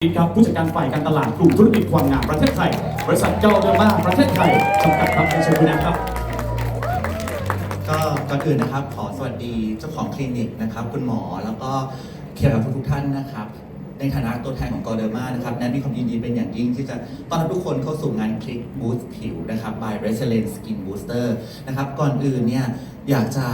ครับผู้จัดการฝ่ายการตลาดกลุ่มธุรกิจความงามประเทศไทย บริษัทเกาเดอร์มาประเทศไทยจำกัดครับในเชิญคุณนะครับ ก็ก่อนอื่นนะครับ ขอสวัสดีเจ้าของคลินิกนะครับ คุณหมอแล้วก็เคียร์กับทุกท่านนะครับ ในฐานะตัวแทนของกอเดอร์มานะครับแนทมีความยินดีเป็นอย่างยิ่งที่จะต้อนรับทุกคนเข้าสู่งานคลิกบูสต์ผิวนะครับ by Resilient Skin Booster นะครับก่อนอื่นเนี่ยอยากจะ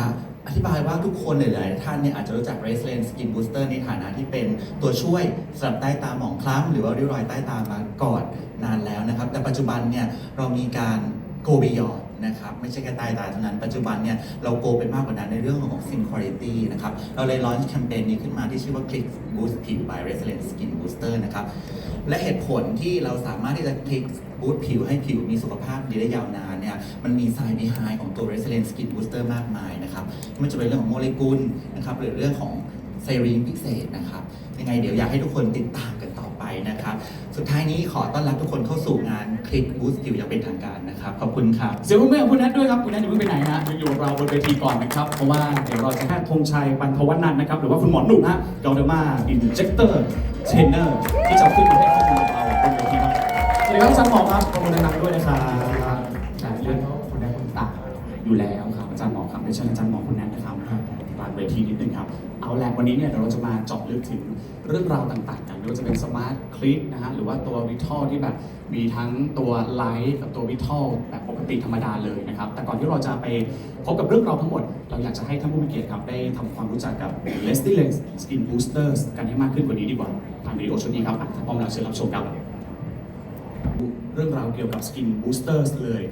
อธิบายว่าทุกคนหลาย ๆ ท่านเนี่ยอาจจะรู้จัก Resilient Skin Booster ในฐานะที่เป็นตัวช่วยสำหรับใต้ตาหมองคล้ำหรือว่าริ้วรอยใต้ตามาก่อนนานแล้วนะครับ แต่ปัจจุบันเนี่ยเรามีการ go beyond นะครับไม่ใช่แค่ใต้ตาเท่านั้นปัจจุบันเนี่ยเราโกไปมากกว่านั้นในเรื่องของ skin quality นะครับเราเลย launch แคมเปญนี้ขึ้นมาที่ชื่อว่า Click Boost ผิว by Resilient Skin Booster นะครับ และเหตุผลที่เราสามารถที่จะ Click Boost ผิวให้ผิวมีสุขภาพดีได้ยาวนานเนี่ยมันมี side behind ของตัว Resilient Skin Booster มากมายนะครับไม่ว่าจะเป็นเรื่องของโมเลกุลนะครับหรือเรื่องของไซรีนพิเศษนะครับยังไงเดี๋ยวอยากให้ทุกคนติดตามกันต่อไปนะครับ สุดท้ายนี้ขอต้อนรับทุกคนเข้าสู่งาน Click Boost ผิวอย่างเป็นทางการนะครับ ขอบคุณครับ เสียงปรบมือของคุณแนทด้วยครับ คุณแนทอย่าเพิ่งไปไหนฮะยังอยู่กับเราบนเวทีก่อนนะครับ เพราะว่าเดี๋ยวเราจะให้ธงชัยปันทวัฒนันท์นะครับ หรือว่าคุณหมอหนุ่มฮะเกาเดอร์มาอินเจคเตอร์เทรนเนอร์ที่จะขึ้นมาให้ สวัสดีครับอาจารย์หมอครับขอบคุณดังๆด้วยนะครับจากเรื่องคุณแนทคุณตาอยู่แล้วครับอาจารย์หมอครับเดี๋ยวเชิญอาจารย์หมอคุณแนทนะครับบานเวทีนิดนึงครับ เอาแหละวันนี้เนี่ยเดี๋ยวเราจะมาเจาะลึกถึงเรื่องราวต่างๆ กันไม่ว่าจะเป็นสมาร์ทคลิกนะฮะหรือว่าตัววิทัลที่แบบมีทั้งตัวไลท์กับตัววิทัลแบบปกติธรรมดาเลยนะครับ แต่ก่อนที่เราจะไปพบกับเรื่องราวทั้งหมด เราอยากจะให้ท่านผู้มีเกียรติครับได้ทำความรู้จักกับ l e s t i l e n s Skin Boosters กันให้มากขึ้นกว่านี้ดีกว่าผ่านวิดีโอชุดนี้ครับพร้อมแล้วเชิญรับชมครับ เรื่องราวเกี่ยวกับ Skin Boosters เลย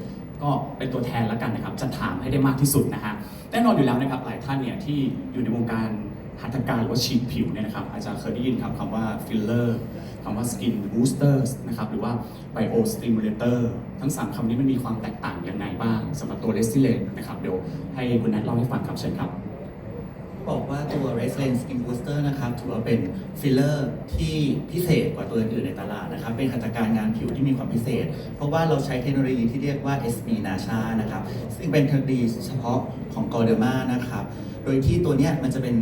ก็เป็นตัวแทนแล้วกันนะครับ จะถามให้ได้มากที่สุดนะฮะแน่นอนอยู่แล้วนะครับ หลายท่านเนี่ยที่อยู่ในวงการหัตถการหรือว่าฉีดผิวเนี่ยนะครับ อาจจะเคยได้ยินครับคำว่า filler คำว่า skin boosters นะครับ หรือว่า bio stimulator ทั้ง 3คำนี้มันมีความแตกต่างยังไงบ้างสำหรับตัว r e s i l e n t นะครับเดี๋ยวให้คุณแนทเล่าให้ฟังครับเชิญครับ บอกว่าตัว Resilient Skin Booster นะครับถือว่าเป็นฟิลเลอร์ที่พิเศษกว่าตัวอื่นในตลาดนะครับ เป็นหัตถการงานผิวที่มีความพิเศษ เพราะว่าเราใช้เทคโนโลยีที่เรียกว่า SB NASHA นะครับ ซึ่งเป็นเทคโนโลยีเฉพาะของ g o d e r m a นะครับ โดยที่ตัวเนี้ยมันจะเป็น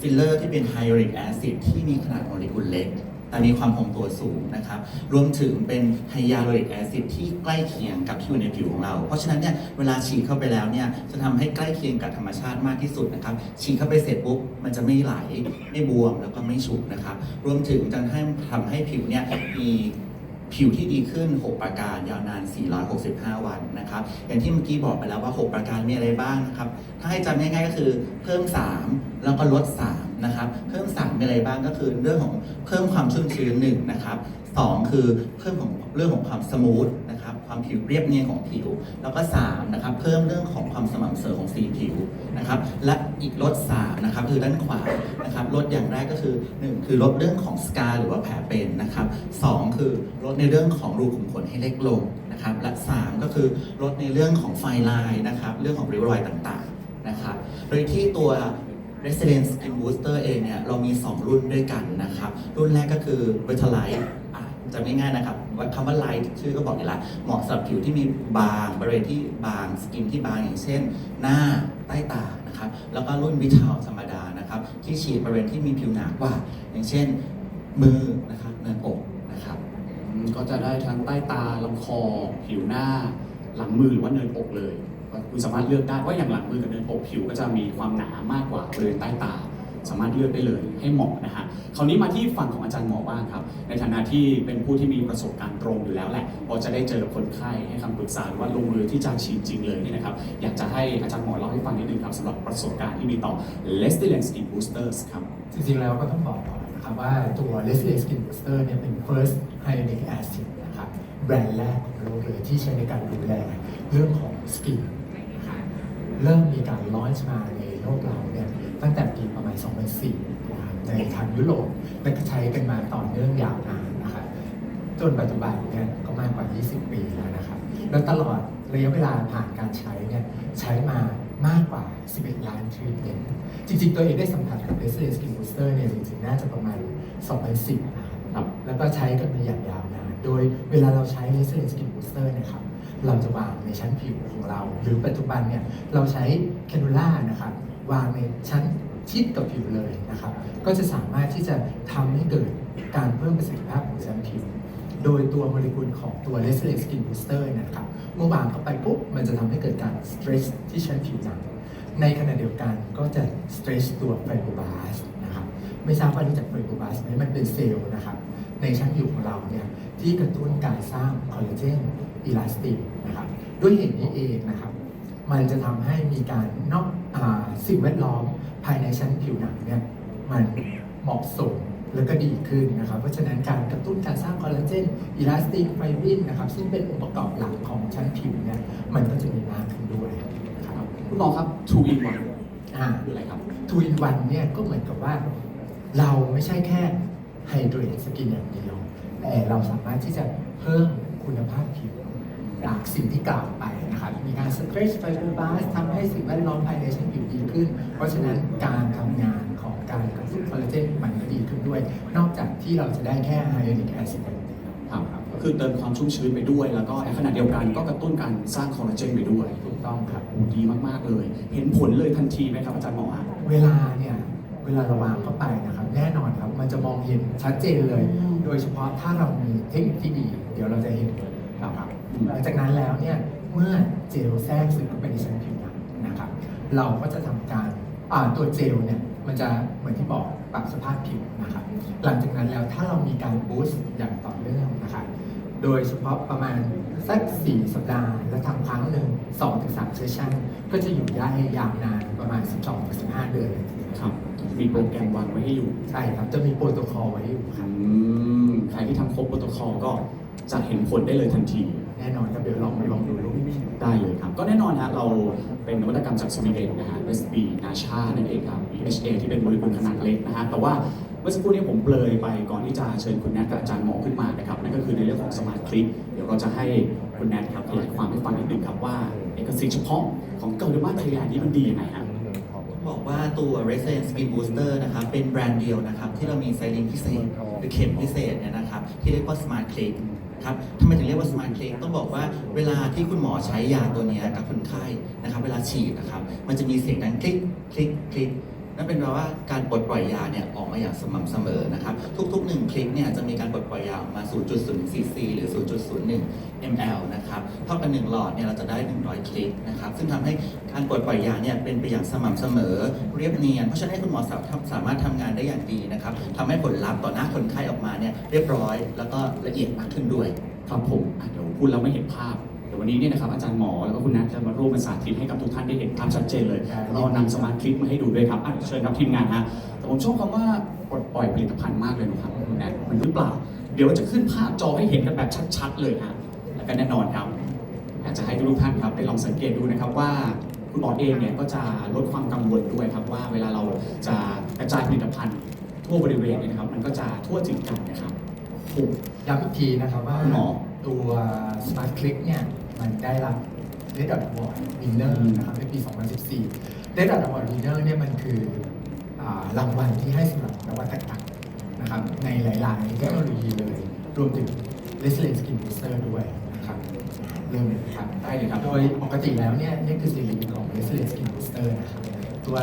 ฟิลเลอร์ที่เป็นไฮ a ล u ริกแอซิดที่มีขนาดโมเลกุลเล็ก แต่มีความคงตัวสูงนะครับ รวมถึงเป็นไฮยาลูริกแอซิดที่ใกล้เคียงกับที่อยู่ในผิวของเรา เพราะฉะนั้นเนี่ยเวลาฉีดเข้าไปแล้วเนี่ยจะทำให้ใกล้เคียงกับธรรมชาติมากที่สุดนะครับ ฉีดเข้าไปเสร็จปุ๊บมันจะไม่ไหล ไม่บวมแล้วก็ไม่ฉุกนะครับ รวมถึงจะให้ทำให้ผิวเนี่ยมีผิวที่ดีขึ้น 6 ประการยาวนาน 465 วันนะครับ อย่างที่เมื่อกี้บอกไปแล้วว่า 6 ประการมีอะไรบ้างนะครับ ถ้าให้จำง่ายๆก็คือเพิ่ม 3 แล้วก็ลด 3 นะครับเพิ่ม3มีอะไรบ้างก็คือเรื่องของเพิ่มความชุ่มชื้นหนึ่งนะครับสองคือเพิ่มของเรื่องของความสมูทนะครับความผิวเรียบเนียนของผิว แล้วก็3นะครับเพิ่มเรื่องของความสม่ำเสมอของสีผิวนะครับและอีกลด3นะครับคือด้านขวานะครับลดอย่างแรกก็คือ 1 คือลดเรื่องของสกาหรือว่าแผลเป็นนะครับสองคือลดในเรื่องของรูขุมขนให้เล็กลงนะครับและ 3 ก็คือลดในเรื่องของไฟลายนะครับเรื่องของริ้วรอยต่างๆนะครับโดยที่ตัว Resident Skin Booster เองเนี่ยเรามี 2 รุ่นด้วยกันนะครับ รุ่นแรกก็คือ Vitalite อะจำง่ายๆนะครับว่าคำว่า light ชื่อก็บอกอยู่แล้วเหมาะสำหรับผิวที่มีบางบริเวณที่บางสกินที่บางอย่างเช่น หน้าใต้ตานะครับแล้วก็รุ่นวิทาธรรมดานะครับที่ฉีดบริเวณที่มีผิวหนากว่า อย่างเช่นมือนะครับเนินอกนะครับก็จะได้ทั้งใต้ตาลำคอ ผิวหน้า หลังมือหรือว่าเนินอกเลย คุณสามารถเลือกได้ว่าอย่างหลังมือกับเนินอกผิวก็จะมีความหนามากกว่าบริเวณใต้ตา สามารถเลือกได้เลยให้เหมาะนะฮะคราวนี้มาที่ฝั่งของอาจารย์หมอบ้างครับ ในฐานะที่เป็นผู้ที่มีประสบการณ์ตรงอยู่แล้วแหละพอจะได้เจอคนไข้ให้คำปรึกษาหรือว่าลงมือที่จะฉีดจริงเลยเนี่ยนะครับอยากจะให้อาจารย์หมอเล่าให้ฟังนิดนึงครับสำหรับประสบการณ์ที่มีต่อ l e s t i l e n Skin Boosters ครับจริงๆแล้วก็ต้องบอกก่อนนะครับว่าตัว Resilient Skin Booster เนี่ยเป็น first hyaluronic acid นะครับแบรนด์แรกของโลกเลยที่ใช้ในการดูแลเรื่องของสกิน เริ่มมีการลอนช์มาในโลกเราเนี่ยตั้งแต่ปีประมาณ 2004นะครับในทางยุโรปและก็ใช้กันมาต่อเนื่องยาวนานนะครับจนปัจจุบันเนี่ยก็มากกว่า 20 ปีแล้วนะครับ แล้วตลอดระยะเวลาผ่านการใช้เนี่ยใช้มามากกว่า 11 ล้านทรีทเมนต์จริงๆ ตัวเองได้สัมผัสกับ Resilient Skin Booster เนี่ยจริงๆ น่าจะประมาณ 2010นะครับครับแล้วก็ใช้กันมาอย่างยาวนาน โดยเวลาเราใช้ Resilient Skin Booster เนะครับ เราจะวางในชั้นผิวของเรา หรือปัจจุบันเนี่ยเราใช้แคนูล่านะครับวางในชั้นชิดกับผิวเลยนะครับ ก็จะสามารถที่จะทำให้เกิดการเพิ่มประสิทธิภาพของชั้นผิว โดยตัวโมเลกุลของตัว Resilient Skin Booster นะครับเมื่อวางเข้าไปปุ๊บมันจะทำให้เกิดการ stretch ที่ชั้นผิวหนังในขณะเดียวกันก็จะ stretch ตัวไฟโบบาสนะครับไม่ทราบว่ารู้จักไฟโบบาสไหมมันเป็นเซลล์นะครับ ในชั้นผิวของเราเนี่ยที่กระตุ้นการสร้างคอลลาเจนอิลาสตินนะครับด้วยเหตุนี้เองนะครับ มันจะทำให้มีการนอกอาสิ่งแวดล้อมภายในชั้นผิวหนังเนี่ยมันเหมาะสมแล้วก็ดีขึ้นนะครับ เพราะฉะนั้นการกระตุ้นการสร้างคอลลาเจนอิลาสตินไฟบรินนะครับ ซึ่งเป็นองค์ประกอบหลักของชั้นผิวเนี่ยมันก็จะมีมากขึ้นด้วยนะครับคุณหมอครับ two in one อ่าคืออะไรครับทูอินวันเนี่ยก็เหมือนกับว่าเราไม่ใช่แค่ ไฮเดรตสกินอย่างเดียว แต่เราสามารถที่จะเพิ่มคุณภาพผิวจากสิ่งที่กล่าวไปนะครับ มีการสเตรชไฟเบอร์บาสทำให้สิ่งแวดล้อมภายในชั้นผิวดีขึ้น เพราะฉะนั้นการทำงานของการกระตุ้นคอลลาเจนมันก็ดีขึ้นด้วย นอกจากที่เราจะได้แค่ไฮยานิกแอซิดอย่างเดียวครับก็คือเติมความชุ่มชื้นไปด้วย แล้วก็ในขณะเดียวกันก็กระตุ้นการสร้างคอลลาเจนไปด้วยถูกต้องครับโอ้ดีมากๆเลย เห็นผลเลยทันทีไหมครับอาจารย์หมอฮะเวลาเนี่ยเวลาเราวางเข้าไปนะครับ แน่นอนครับ มันจะมองเห็นชัดเจนเลย อืม โดยเฉพาะถ้าเรามีเทคนิคที่ดี เดี๋ยวเราจะเห็นเลยนะครับอืมหลังจากนั้นแล้วเนี่ยเมื่อเจลแทรกซึมเข้าไปในชั้นผิวหนังนะครับ เราก็จะทำการอ่าตัวเจลเนี่ยมันจะเหมือนที่บอกปรับสภาพผิวนะครับ หลังจากนั้นแล้วถ้าเรามีการบูสต์อย่างต่อเนื่องนะครับ โดยเฉพาะประมาณสัก4สัปดาห์ และทำครั้งหนึ่ง2-3เซสชั่น ก็จะอยู่ได้ยาวนานประมาณ 12-15 เดือนเลยทีเดียวครับ มีโปรแกรมวางไว้ให้อยู่ใช่ครับจะมีโปรโตคอลไว้อยู่คอืรับมใครที่ทำครบโปรโตคอลก็จะเห็นผลได้เลยทันที แน่นอนครับเดี๋ยวลองลองดูรูปได้เลยครับ ก็แน่นอนฮะเราเป็นนวัตกรรมจากสวีเดนนะฮะ SB นาชานั่นเองครับ BHA ที่เป็นโมเลกุลขนาดเล็กนะฮะ แต่ว่าเมื่อสักครู่นี้ผมเปลยไปก่อนที่จะเชิญคุณแนทกับอาจารย์หมอขึ้นมานะครับ นั่นก็คือในเรื่องของสมาร์ทคลิปเดี๋ยวเราจะให้คุณแนทครับขยายความให้ฟังนิดนึงครับว่าเอกสิทธิ์เฉพาะของเกาหลีมาไทยแลนด์นี้มันดียังไงฮะบอกว่า ตัว Resilient Skin Booster นะครับ เป็นแบรนด์เดียวนะครับ ที่เรามีไซลิงพิเศษหรือเข็มพิเศษเนี่ยนะครับ ที่เรียกว่า Smart Click ครับทำไมถึงเรียกว่า Smart Click ต้องบอกว่าเวลาที่คุณหมอใช้ยาตัวเนี้ยกับคนไข้นะครับ เวลาฉีดนะครับ มันจะมีเสียงดังคลิก คลิก คลิก นั่นเป็นแปลว่าการปลดปล่อยยาเนี่ยออกมาอย่างสม่ำเสมอนะครับ ทุกๆ 1 คลิกเนี่ยจะมีการปลดปล่อยยาออกมา 0.0 cc หรือ 0.01 ml นะครับเท่ากับ1หลอดเนี่ยเราจะได้ 100 คลิกนะครับ ซึ่งทำให้การปลดปล่อยยาเนี่ยเป็นไปอย่างสม่ำเสมอ เรียบเนียน เพราะฉะนั้นให้คุณหมอสามารถสามารถทำงานได้อย่างดีนะครับทำให้ผลลัพธ์ต่อหน้าคนไข้ออกมาเนี่ยเรียบร้อย แล้วก็ละเอียดมากขึ้นด้วยครับผมเดี๋ยวพูดแล้วไม่เห็นภาพ เดี๋ยววันนี้เนี่ยนะครับอาจารย์หมอแล้วก็คุณนัทจะมาร่วมเป็นสาธิตให้กับทุกท่านได้เห็นภาพชัดเจนเลยครับเรานำสมาร์ทคลิปมาให้ดูด้วยครับอะเชิญครับทีมงานฮะแต่ผมชอบคำว่าปลดปล่อยผลิตภัณฑ์มากเลยนะครับคุณนัทมันหรือเปล่า เดี๋ยวจะขึ้นภาพจอให้เห็นกันแบบชัด ๆ เลยฮะแล้วก็แน่นอนครับอยากจะให้ทุกท่านครับได้ลองสังเกตดูนะครับว่าคุณหมอเองเนี่ยก็จะลดความกังวลด้วยครับว่าเวลาเราจะกระจายผลิตภัณฑ์ทั่วบริเวณเนี่ยนะครับ มันก็จะทั่วถึงกันนะครับโอ้โหย้ำอีกทีนะครับว่าหมอตัว Smart Click เนี่ย มันได้รับ Red Dot Award Winner นะครับในปี 2014 Red Dot Award Winner เนี่ยมันคือรางวัลที่ให้สำหรับนวัตกรรมนะครับในหลายๆเทคโนโลยีเลย รวมถึง Resilient Skin Booster ด้วยนะครับเริ่มเลยครับได้เลยครับ โดยปกติแล้วเนี่ยนี่คือสีเหลืองของ Resilient Skin Booster นะครับตัว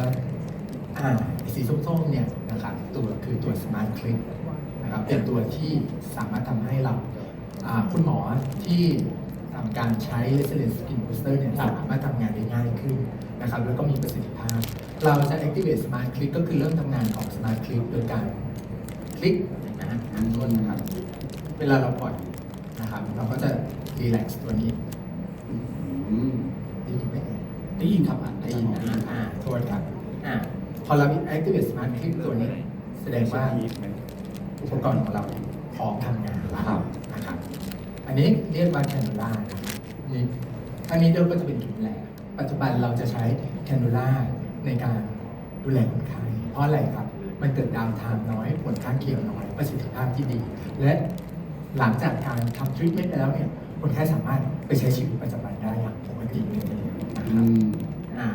อ่าสีส้มๆเนี่ยนะครับตัวคือตัว Smart Click นะครับเป็นตัวที่สามารถทำให้เราคุณหมอที่ การใช้ Resilient Skin Booster เนี่ยสามารถทำงานได้ง่ายขึ้นนะครับแล้วก็มีประสิทธิภาพ เราจะ activate Smart Click ก็คือเริ่มทำงานของ Smart Click โดยการคลิกนะฮะอันต้นนะครับ เวลาเราปล่อยนะครับ เราก็จะ relax ตัวนี้อืมได้ยินไหมเอ่ยได้ยินครับอะได้ยินนะอ่าโทษครับอ่าพอเรา activate smart click ตัวนี้ แสดงว่าอุปกรณ์ของเราพร้อมทำงานแล้วนะครับ อันนี้เรียกว่า cannula นะครับ นี่อันนี้เดิมก็จะเป็นถุงแหลกปัจจุบันเราจะใช้ cannula ในการดูแลคนไข้เพราะอะไรครับ มันเกิดดาวน์ไทม์น้อย ผลข้างเคียงน้อย ประสิทธิภาพที่ดี และหลังจากการทำทรีทเมนต์ไปแล้วเนี่ยคนไข้สามารถไปใช้ชีวิตประจำวันได้อย่างปกติเลยทีเดียวนะคอืรับมอ่า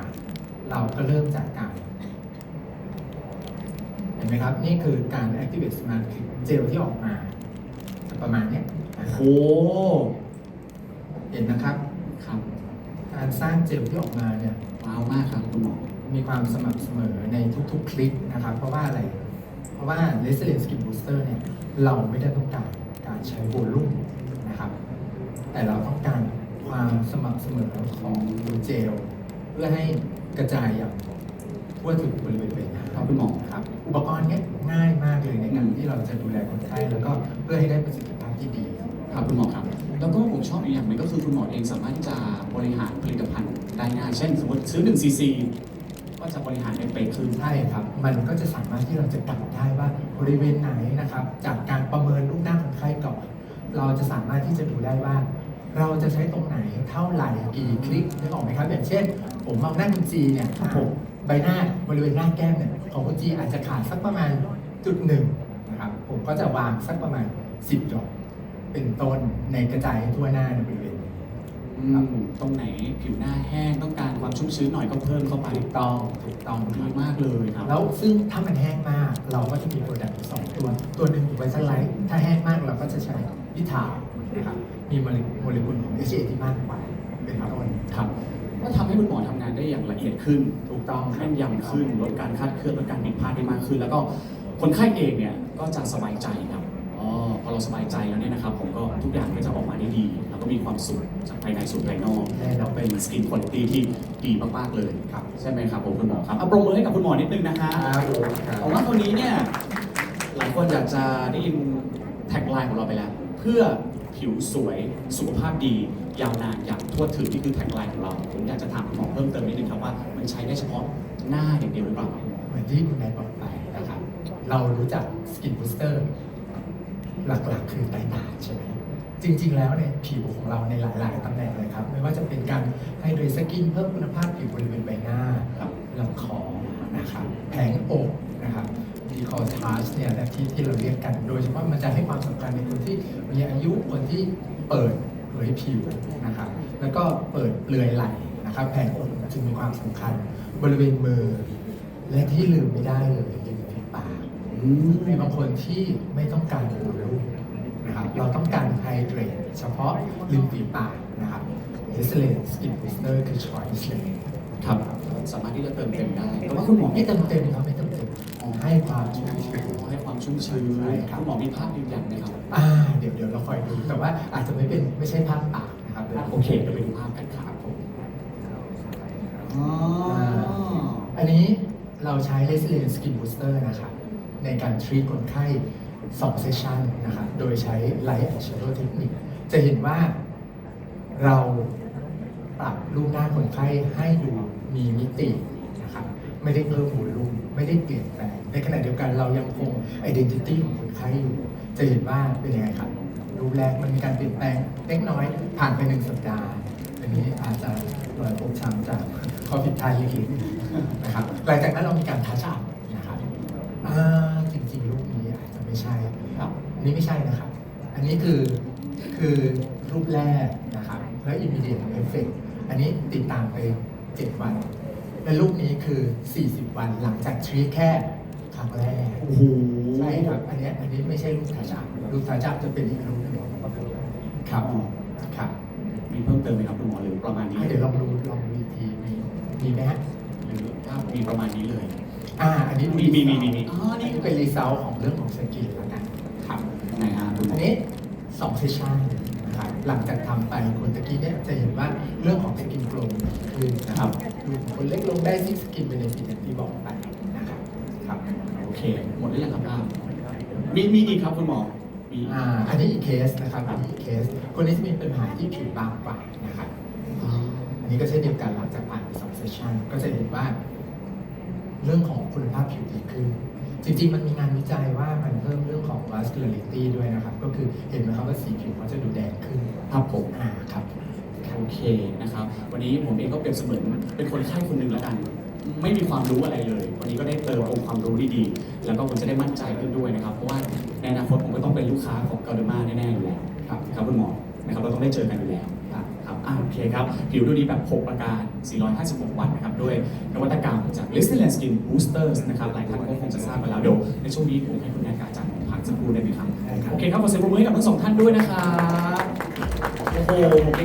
เราก็เริ่มจากการเห็นไหมครับ นี่คือการ activate smart click เจลที่ออกมาจะประมาณเนี้ยนะคโอ้รับเห็นนะครับ ครับการสร้างเจลที่ออกมาเนี่ยว้าวมากครับคุณหมอ มีความสม่ำเสมอในทุกๆ คลิกนะครับ เพราะว่าอะไร เพราะว่า Resilient Skin Booster เนี่ยเราไม่ได้ต้องการการใช้โวลุ่มนะครับ แต่เราต้องการความสม่ำเสมอของตัวเจล เพื่อให้กระจายอย่างทั่วถึงบริเวณใบหน้าครับคุณหมอครับ อุปกรณ์เนี้ยง่ายมากเลยในการที่เราจะดูแลคนไข้แล้วก็เพื่อให้ได้ประสิทธิภาพที่ดีครับคุณหมอครับ แล้วก็ผมชอบอีกอย่างหนึงก็คือคุณหมอเองสามารถที่จะบริหารผลิตภัณฑ์ได้ง่ายเช่น สมมติซื้อ1ซีซีก็จะบริหารได้เป๊ะขึ้น ใช่ครับ มันก็จะสามารถที่เราจะกำได้ว่าบริเวณไหนนะครับ จากการประเมินรูปหน้าคนไข้ก่อน เราจะสามารถที่จะดูได้ว่า เราจะใช้ตรงไหนเท่าไหร่กี่คลิกนึกออกไหมครับ อย่างเช่น ผมมองหน้าคุณจีเนี่ยครับผมใบหน้าบริเวณหน้าแก้มเนี่ยของคุณจีอาจจะขาดสักประมาณจุดหนึ่งนะครับ ผมก็จะวางสักประมาณ 10หยด เป็นต้นในกระจายทั่วหน้าในบริเวณนี้อืมตรงไหนผิวหน้าแห้งต้องการความชุ่มชื้นหน่อยก็เพิ่มเข้าไปถูกต้องถูกต้องคดีรับมากเลยครับ แล้วซึ่งถ้ามันแห้งมาก เราก็จะมีโปรดักต์สองตัว ตัวหนึ่งไวท์ไลท์ถ้าแห้งมากเราก็จะใช้วิถานะครับมีโมเลโมเลกุลของ HA ที่มากกว่าเป็นต้นครับก็ทำให้คุณหมอทำงานได้อย่างละเอียดขึ้น ถูกต้องแม่นยำขึ้นลดการคลาดเคลื่อนลดการผิดพลาดได้มากขึ้น แล้วก็คนไข้เองเนี่ยก็จะสบายใจครับอ๋อ พอเราสบายใจแล้วเนี่ยนะครับ ผมก็ทุกอย่างก็จะออกมาได้ดี แล้วก็มีความสุขจากภายในสู่ภายนอกแล้วเป็นสกินคุณภาพที่ดีมากๆเลยครับ ใช่ไหมครับผมคุณหมอครับเอาปรบมือให้กับคุณหมอนิดนึงนะฮะครับผมครับผมว่าตัวนี้เนี่ยหลายคนอยากจะได้ยินแท็กไลน์ของเราไปแล้ว เพื่อผิวสวยสุขภาพดี ยาวนานอย่างทั่วถึงนี่คือแท็กไลน์ของเรา ผมอยากจะถามคุณหมอเพิ่มเติมนิดนึงครับว่ามันใช้ได้เฉพาะหน้าอย่างเดียวหรือเปล่าครับเหมือนที่คุณนายบอกไปนะครับเรารู้จักสกินบูสเตอร์ หลักๆ คือใต้ตาใช่ไหมจริง ๆ แล้วเนี่ยผิวของเราในหลาย ๆตำแหน่งเลยครับ ไม่ว่าจะเป็นการให้โดยสกินเพิ่มคุณภาพผิวบริเวณใบหน้าครับลำคอนะครับแผงอกนะครับดีคอทาชเนี่ยนะที่ที่เราเรียกกัน โดยเฉพาะมันจะให้ความสำคัญในคนที่มีอายุคนที่เปิดเผยผิวนะครับแล้วก็เปิดเปลือยไหล่นะครับแผงอกจึงมีความสำคัญบริเวณมือและที่ลืมไม่ได้เลยริมฝีปากอื มมีบางคนที่ไม่ต้องการโวลูมนะครับเราต้องการไฮเดรตเฉพาะริมฝีปากนะครับเฮสเลนสกินบูสเตอร์คือชอยส์เลยครับสามารถที่จะเติมเต็มได้แต่ว่าคุณหมอไม่เต็มเต็มครับไม่เต็มเต็มให้ความชุ่มชื้นให้ความชุ่มชื้นใช่ครับคุณหมอมีภาพยืนยันไหมครับอ่าเดี๋ยวเดี๋ยวเราคอยดูแต่ว่าอาจจะไม่เป็นไม่ใช่ภาพปากนะครับดี๋ยวโอเคเดี๋ยวไปดูภาพกันครับผมอ๋ออันนี้เราใช้ Resilient Skin Booster นะครับ ในการ treat คนไข้2 session นะครับโดยใช้ Light and Shadow Technique จะเห็นว่าเราปรับรูปหน้าคนไข้ให้ดูมีมิตินะครับไม่ได้เพิ่มวูลุ่มไม่ได้เปลี่ยนแปลงในขณะเดียวกันเรายังคง identity ของคนไข้อยู่ จะเห็นว่าเป็นยังไงครับรูปแรกมันมีการเปลี่ยนแปลงเล็กน้อยผ่านไปหนึ่งสัปดาห์ อันนี้อาจจะรอยฟกช้ำจากข้อผิดพลาดเล็กๆนะครับหลังจากนั้นเรามีการทัชอัพนะครับ ใช่ครับอันนี้ไม่ใช่นะครับ อันนี้คือคือรูปแรกนะครับแล้ว immediate effect อันนี้ติดตามไป 7 วัน และรูปนี้คือ 40 วันหลังจากทรีแค่ครั้งแรกโอ้โหใช่ครับ อันเนี้ยอันนี้ไม่ใช่รูปทัชอัพรูปทัชอัพจะเป็นอีกรูปหนึ่งครับครับมีเพิ่มเติมไหมครับคุณหมอหรือประมาณนี้อะเดี๋ยวลองดูลองดูอีกทีมีมีไหมฮะหรือถ้ามีประมาณนี้เลย อ่าอันนี้มีมีมีมีมี อ๋อ นี่เป็นรีเซลของเรื่องของสกินแล้วกันครับไหนฮะคุณหมอัอนนี้สองเซสชันนะครับหลังจากทำไปคนตะกี้เนี่ยจะเห็นว่าเรื่องของสกินโกลว์ขึ้นนะครับดูคนเล็กลงได้ที่สกินเบนฟิตอย่างที่บอกไปนะครับครับโอเค หมดหรือยังครับป้ามีมีอีกครับคุณหมอ มีอ่าอันนี้อีกเคสนะครับอันนี้อีกเคส คนนี้จะมีปัญหาที่ผิวบางกว่านะครับ อ๋อ อันนี้ก็เช่นเดียวกันหลังจากผ่านไปสองเซสชันก็จะเห็นว่า เรื่องของคุณภาพผิวดีขึ้น จริงๆ มันมีงานวิจัยว่ามันเพิ่มเรื่องของ vascularity ด้วยนะครับ ก็คือเห็นไหมครับว่าสีผิวเขาจะดูแดงขึ้นครับผมอ่าครับ โอเคนะครับ วันนี้ผมเองก็เปรียบเสมือนเป็นคนไข้คนหนึ่งแล้วกัน ไม่มีความรู้อะไรเลย วันนี้ก็ได้เติมองค์ความรู้ดีๆ แล้วก็ผมจะได้มั่นใจขึ้นด้วยนะครับ เพราะว่าในอนาคตผมก็ต้องเป็นลูกค้าของกาเดมาแน่ๆอยู่แล้วครับครับคุณหมอนะครับเราต้องได้เจอกันอยู่แล้วครับครับ อ่าโอเคครับ ผิวดูดีแบบ 6 ประการ 456 วันนะครับ ด้วยนวัตกรรมจาก l i s t e n Skin Boosters นะครับ หลายท่านก็คงจะทราบมาแล้วเดี๋ยวในช่วงนี้ผมให้คุณแนนกับอาจารย์พักสักครู่ได้ไหมครับได้ครับ โอเคครับ ขอเสียงปรบมือให้กับทั้งสองท่านด้วยนะครับ โอ้โหผมเองก็